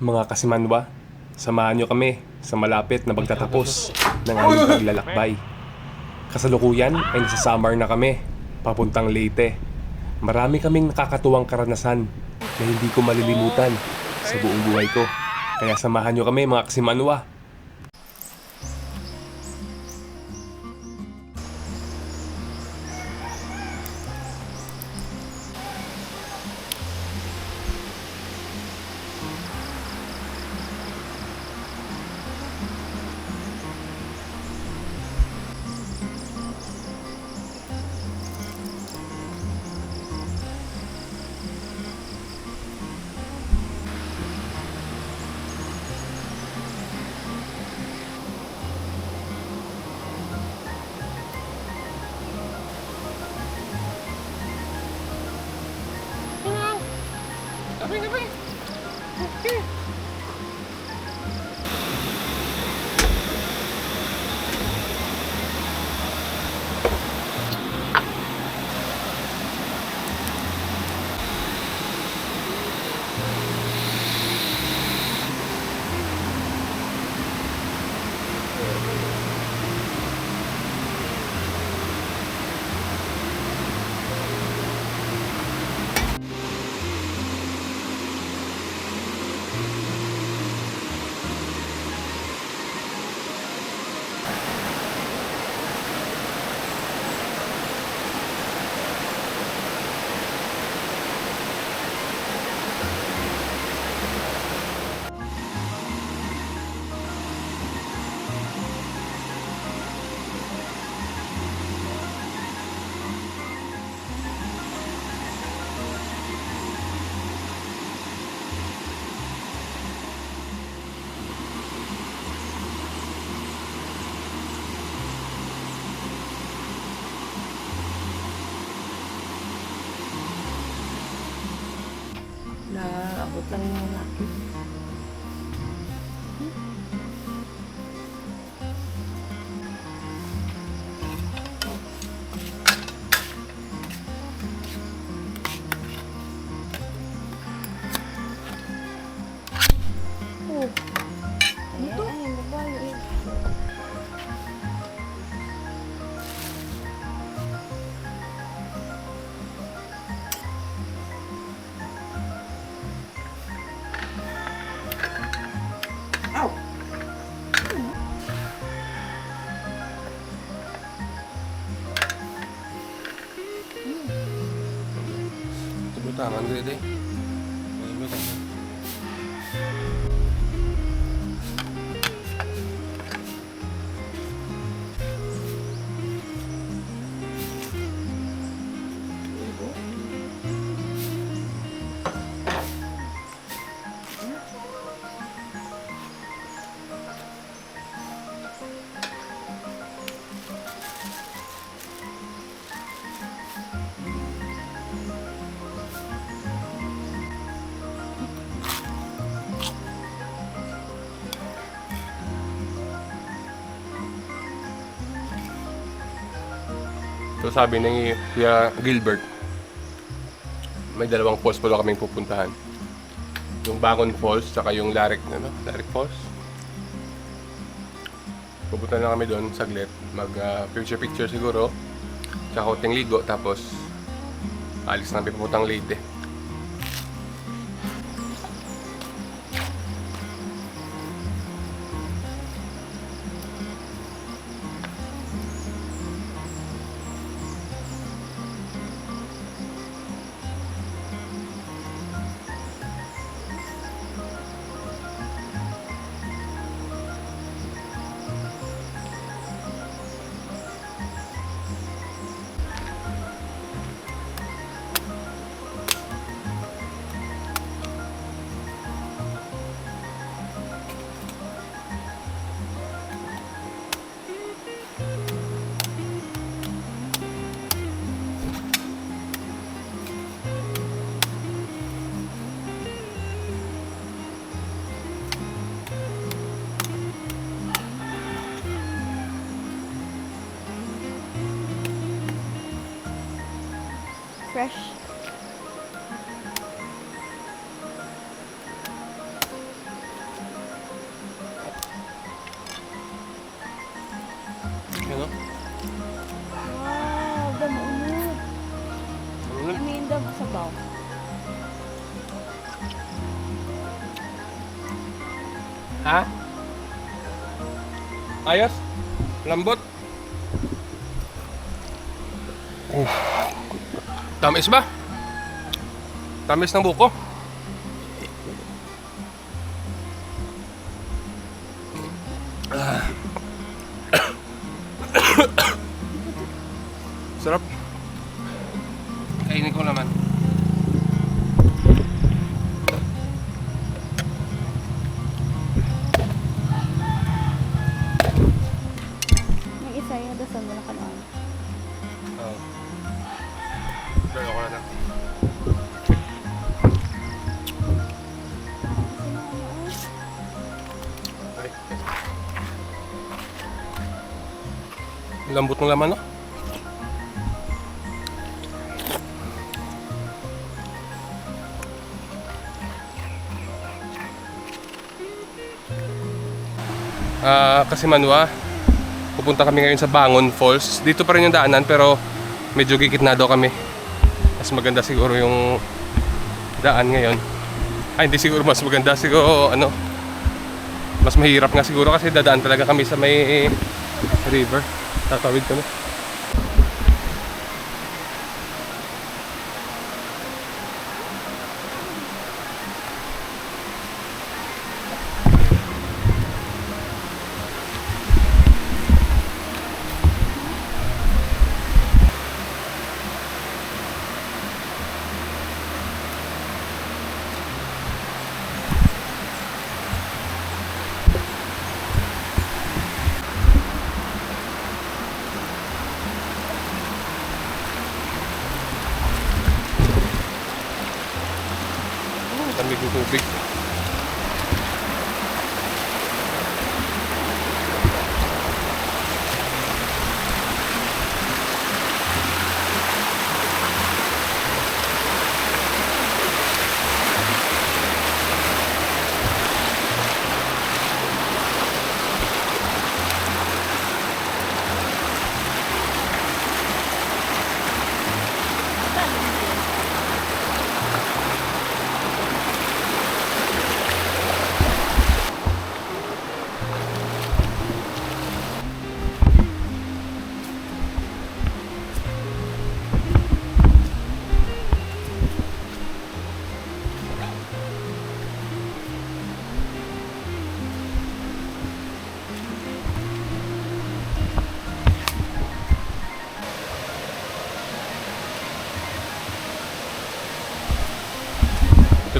Mga kasimanwa, samahan nyo kami sa malapit na pagtatapos ng aming paglalakbay. Kasalukuyan ay nasa summer na kami, papuntang Leyte. Marami kaming nakakatuwang karanasan na hindi ko malilimutan sa buong buhay ko. Kaya samahan nyo kami mga kasimanwa. Naabot lang yung mga Oh. Tubutangan dito Sabi ni Kuya Gilbert, may dalawang falls pa daw kaming pupuntahan. Yung Bangon Falls, saka yung Larek, ano? Larek Falls. Pupunta na kami doon saglit. Mag ah, picture picture siguro. Tsaka konting ligo. Tapos alis na kami papuntang Leyte. fresh. Ano? Wow, damunod. Damunod? Ano yung dam sa baw? Ha? Ayos? Lambot? Tamis ba? Tamis ng buko? Sarap. Ng laman, no? Ah, kasi manwa, pupunta kami ngayon sa Bangon Falls. Dito pa rin yung daanan pero medyo gigitnado kami. Mas maganda siguro yung daan ngayon. Ay, hindi siguro mas maganda. Siguro, ano, mas mahirap nga siguro kasi dadaan talaga kami sa may river. Tatawid kami. Lamig ng tubig.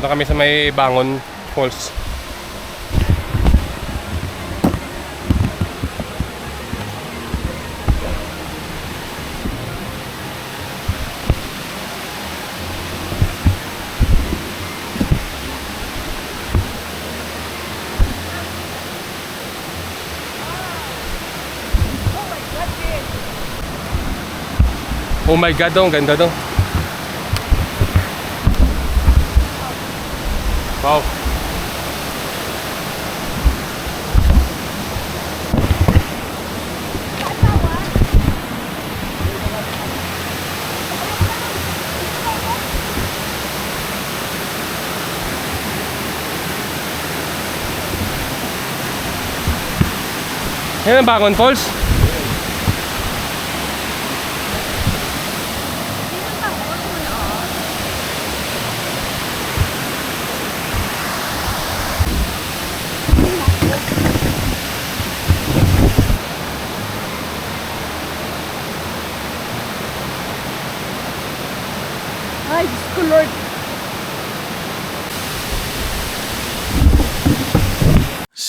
Ito na kami sa may Bangon Falls. Oh my god, ang ganda daw. Wow. Yan ang Bangon Falls.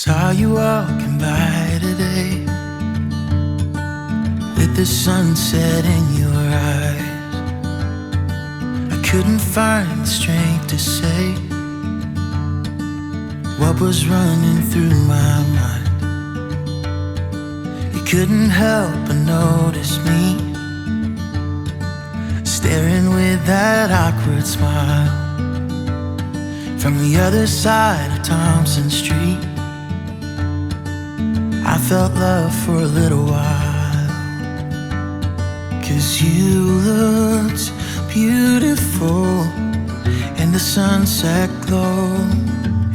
Saw you walking by today with the sunset in your eyes. I couldn't find the strength to say what was running through my mind. You couldn't help but notice me staring with that awkward smile from the other side of Thompson Street. I felt love for a little while. Cause you looked beautiful in the sunset glow,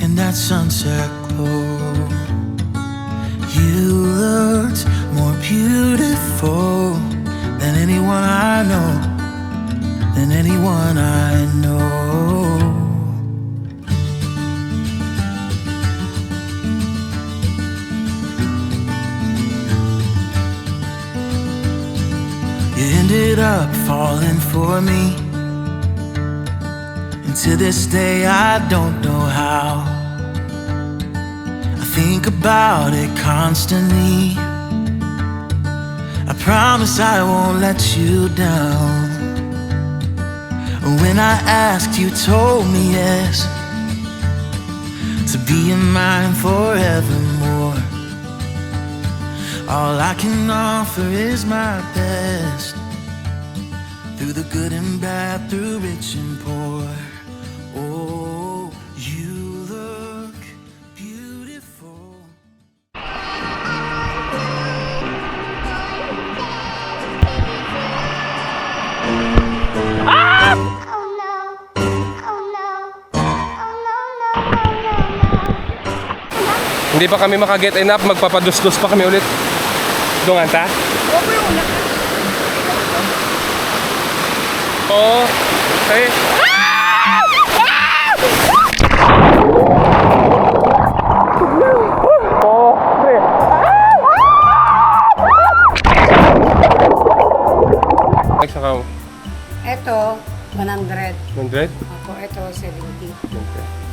in that sunset glow. You looked more beautiful than anyone I know, than anyone I know. Up falling for me. And to this day, I don't know how. I think about it constantly. I promise I won't let you down. When I asked, you told me yes. To be in mine forevermore. All I can offer is my best. Through the good and bad, through rich and poor. Oh, you look beautiful. Oh no. Oh no. Oh no, no, no, no, no. Hindi pa kami makaget enough, magpapadusdos pa kami ulit. Dungan ta? Oo. Okay. Ito, 100. 100? Ako, ito, 70. 70.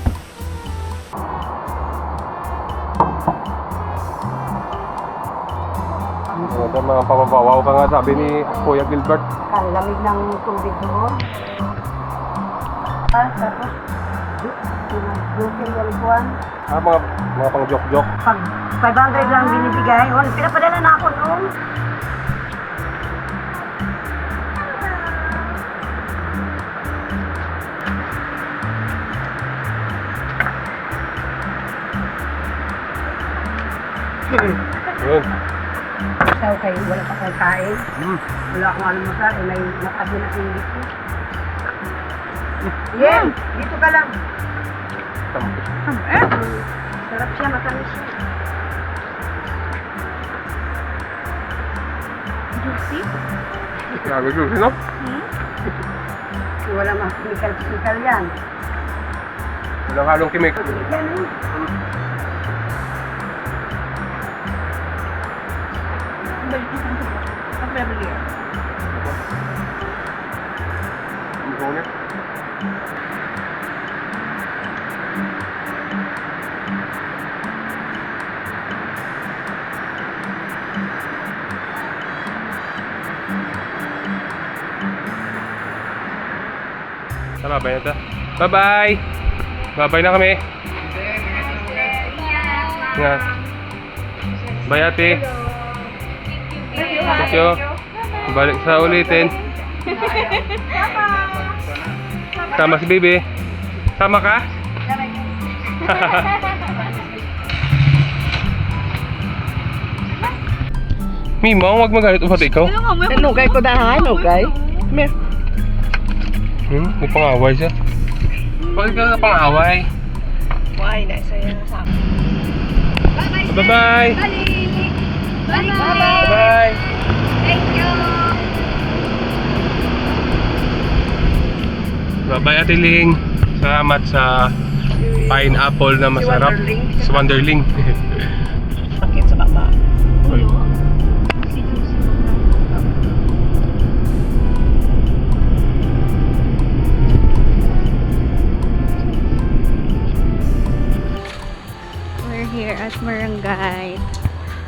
Sa mga pamabawaw ka nga sabi ni Kuya Gilbert. Kalamig ng tubig mo. Ah, tapos, yung Ah, mga, mga pang-jok-jok. Pag 500 lang binibigay, on, pinapadala na ako noon. Hmm. Ikaw kayo, wala pa kang kain. Wala akong almusal, eh, may nakabi na ingit ko. Yen, dito ka lang. Sarap siya, matamis siya. Grabe yun, sino? Wala mga chemical-chemical yan. Walang halong kimik. Yan eh. Tama ba na Bye-bye! Bye-bye na kami. Nga. Bye ate. Thank you. Balik sa ulitin. Sama si Bibi. Sama ka? Mimo, wag magalit upat ikaw. Nugay ko na ha, nugay. Hmm, may pangaway siya. Bakit ka pangaway? Why, na sa'yo sa Bye-bye! Bye-bye! Bye-bye Ate Ling. Salamat sa pineapple na masarap. Wonderling. Sa Wonderling. Sakit sa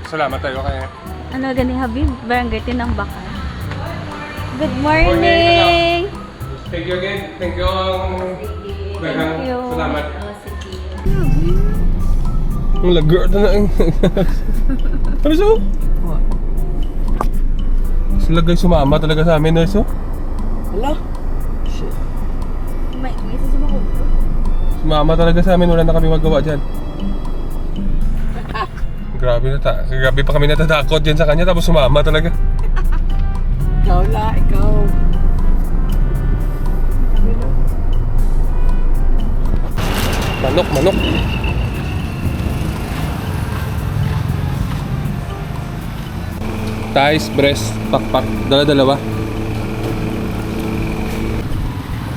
Salamat tayo kaya. Ano gani Habib? Barangay Tinambakan. Good Morning, morning! Thank you again. Thank you. Thank you. Salamat. Ang lagar na na. Ano so? Sila guys sumama talaga sa amin, nurse. oh. Hala? May, may sasama ko. Sumama talaga sa amin, wala na kami magawa dyan. Grabe na ta grabe pa kami natatakot dyan sa kanya tapos sumama talaga. Ikaw la, ikaw. Manok, manok. Thighs, breast, pakpak, dala-dalawa.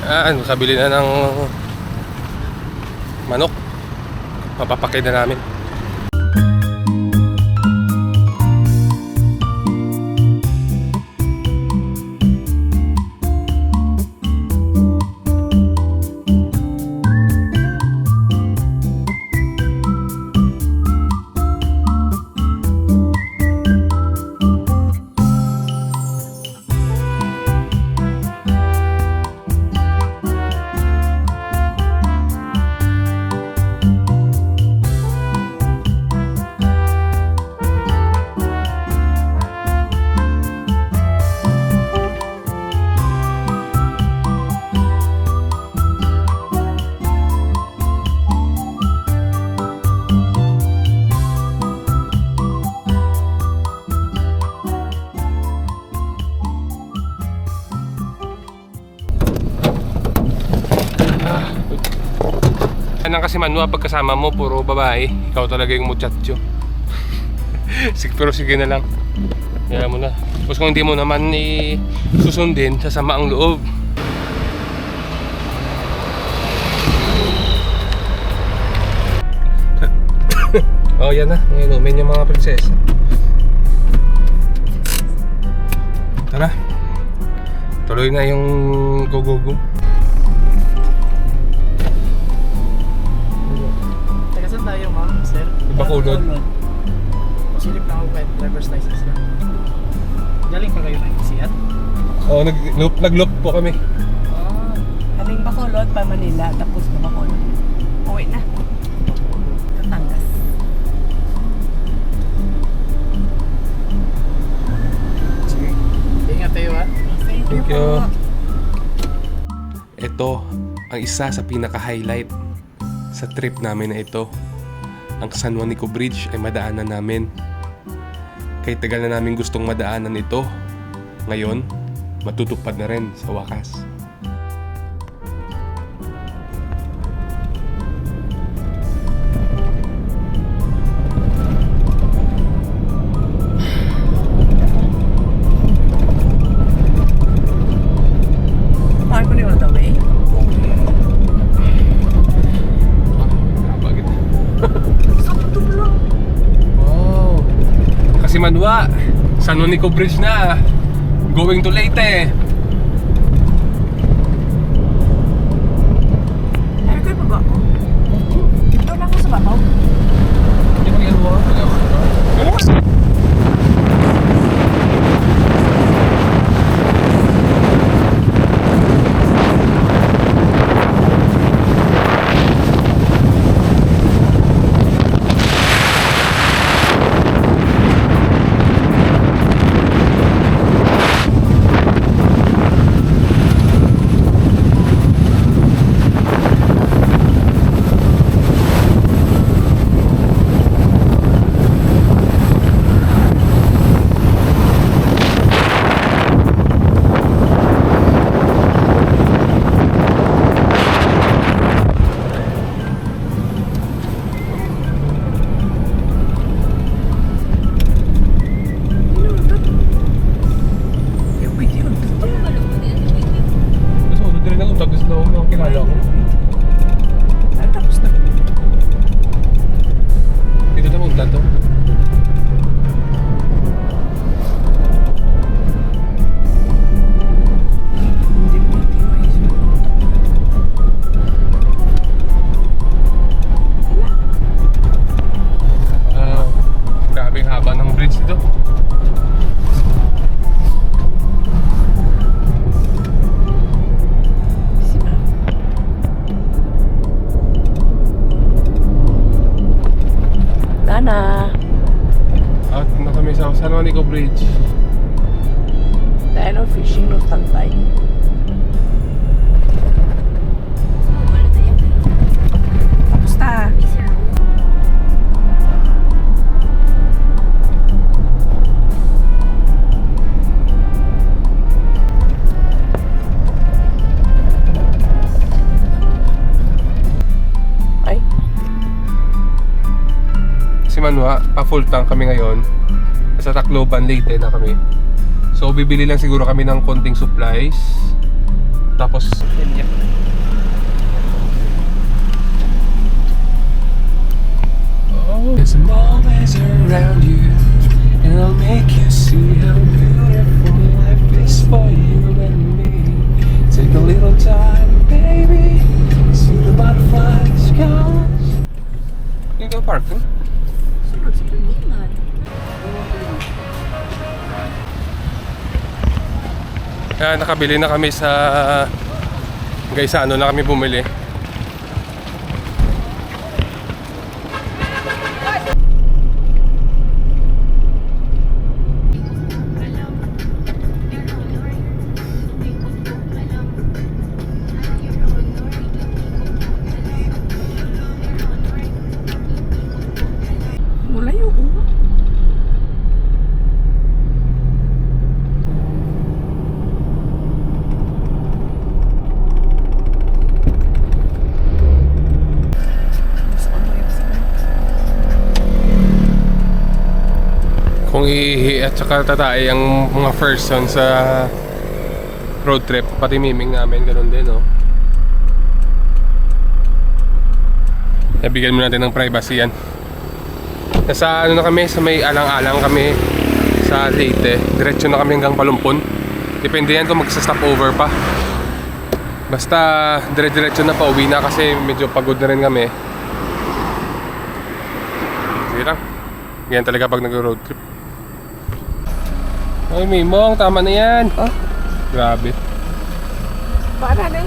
Ah, ano, kabili na ng manok. Papapakay na namin. Kasi manwa pagkasama mo, puro babae. Ikaw talaga yung muchacho. sige, pero sige na lang. Kaya mo na. Tapos kung hindi mo naman i susundin, sasama ang loob. oh, yan na. Ngayon, umin yung mga prinsesa. Tara. Tuloy na yung go-go-go. Saan tayo, ma'am, sir? Bacolod. Silip lang ako kahit driver's license lang. Galing pa kayo ng Siat? Oh, nag-loop, nag-loop po kami. Ah, Kaming Bacolod pa Manila, tapos na Bacolod. Uwi na. Batangas. sige. Ingat tayo, ha? Thank you. Ito ang isa sa pinaka-highlight sa trip namin na ito. Ang San Juanico Bridge ay madaanan namin. Kay tagal na namin gustong madaanan ito. Ngayon, matutupad na rin sa wakas. Manwa, San Juanico Bridge na. Going to Leyte. Kami sa San Juanico Bridge. Dahil ng fishing no tantay. Tapos na. Ay, Si Manwa, pa full tank kami ngayon. Sa Tacloban, Leyte na kami. So bibili lang siguro kami ng konting supplies. tapos Kenya. As I'm always around you, and I'll make you see nakabili na kami sa Guys, ano na kami bumili. Kung iihi at saka tatay ang mga person sa road trip, pati miming namin, ganun din, no? Nabigyan mo natin ng privacy yan. Nasa ano na kami, sa may alang-alang kami sa Leyte. Diretso na kami hanggang Palumpon. Depende yan kung magsa-stop over pa. Basta dire-diretso na pa uwi na kasi medyo pagod na rin kami. Sige lang. Ganyan talaga pag nag-road trip. Ay, Mimong, tama na yan. Oh. Grabe. Para na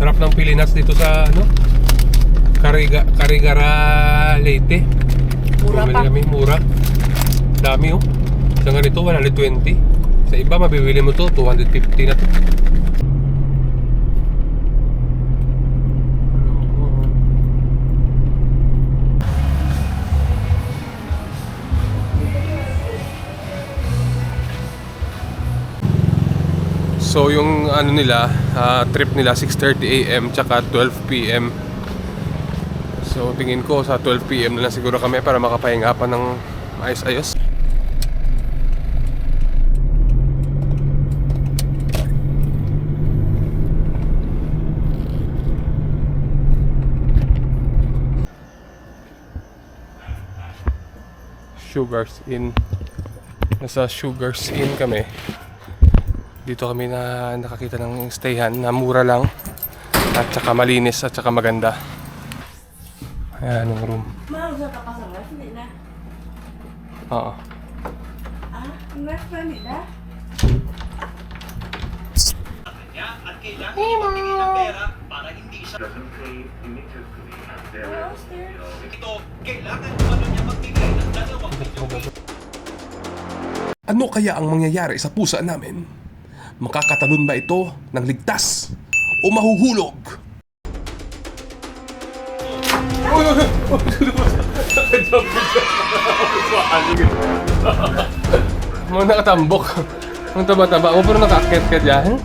Sarap ng Pilinas dito sa ano? Kariga, Karigara Leyte. Mura Bumili pa. kami, mura. Dami oh. Sa ganito, 120. Sa iba, mabibili mo to, 250 na to. So yung ano nila, ah, trip nila 6:30 AM tsaka 12 PM. So tingin ko sa 12 PM na lang siguro kami para makapahinga pa ng ayos-ayos. Sugars Inn. Nasa Sugars Inn kami. Dito kami na nakakita ng stayhan na mura lang at saka malinis at saka maganda. Ayan yung room. Oo. Ano kaya ang mangyayari sa pusa namin? Makakatalon ba ito ng ligtas o mahuhulog? Mga nakatambok. Ang taba-taba mo pero nakakit ka dyan.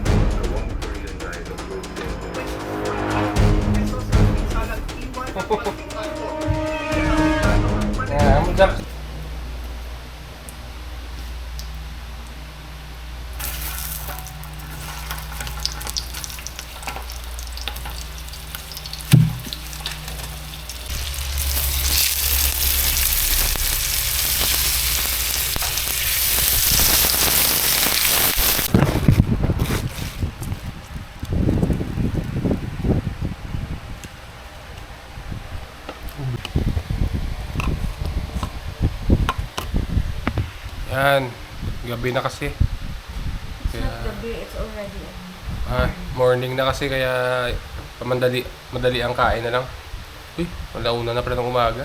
Yan. Gabi na kasi. Kaya, Gabi, it's already. ah, morning na kasi kaya madali, madali ang kain na lang. Uy, malauna na pala ng umaga.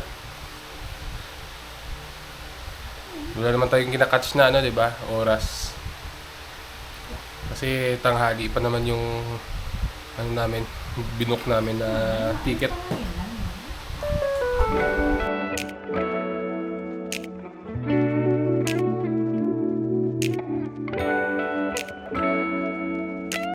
Wala naman tayong kinakatch na ano, di ba? Oras. Kasi tanghali pa naman yung ano namin, binook namin na ticket.